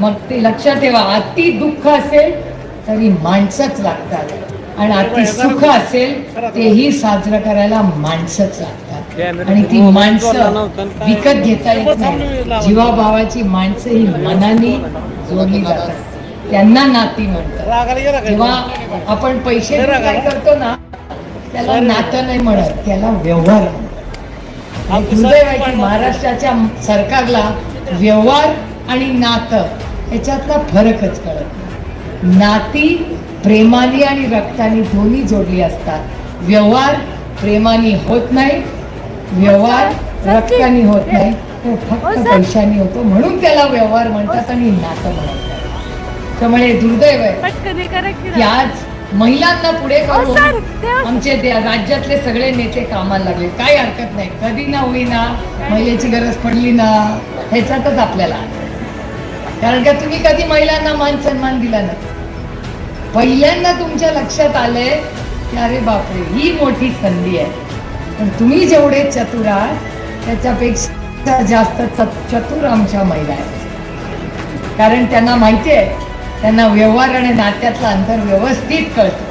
मग ते लक्षात ठेवा अति दुःख असेल तरी माणसंच लागतात. आणि अति सुख असेल तेही साजरं करायला माणसंच लागतात. आणि ती माणसं विकत घेता येत नाही. जीवाभावाची माणसं ही मनाने जोडली जातात. त्यांना नाती म्हणतात. रागाला गेला का? जेव्हा आपण पैसे काय करतो ना त्याला नातं नाही म्हणत त्याला व्यवहार म्हणतात. महाराष्ट्राच्या सरकारला व्यवहार आणि नातं याच्यातला फरकच कळत नाही. नाती प्रेमाने आणि रक्ताने दोन्ही जोडली असतात. व्यवहार प्रेमाने होत नाही व्यवहार रक्ताने होत नाही. तो फक्त पैशाने होतो. म्हणून त्याला व्यवहार म्हणतात आणि नातं म्हणतात. त्यामुळे दुर्दैव आहे. की आज महिलांना पुढे आमचे राज्यातले सगळे नेते कामाला लागले. काही हरकत नाही. कधी ना होईना महिलेची गरज पडली ना. ह्याच्यातच आपल्याला. कारण का तुम्ही कधी महिलांना मान सन्मान दिला नाही? पहिल्यांदा तुमच्या लक्षात आलंय की अरे बापरे ही मोठी संधी आहे. पण तुम्ही जेवढे चतुर आहात त्याच्यापेक्षा जास्त च- चतुर आमच्या महिला आहेत. कारण त्यांना माहिती आहे त्यांना व्यवहार आणि नात्यातलं अंतर व्यवस्थित कळतं.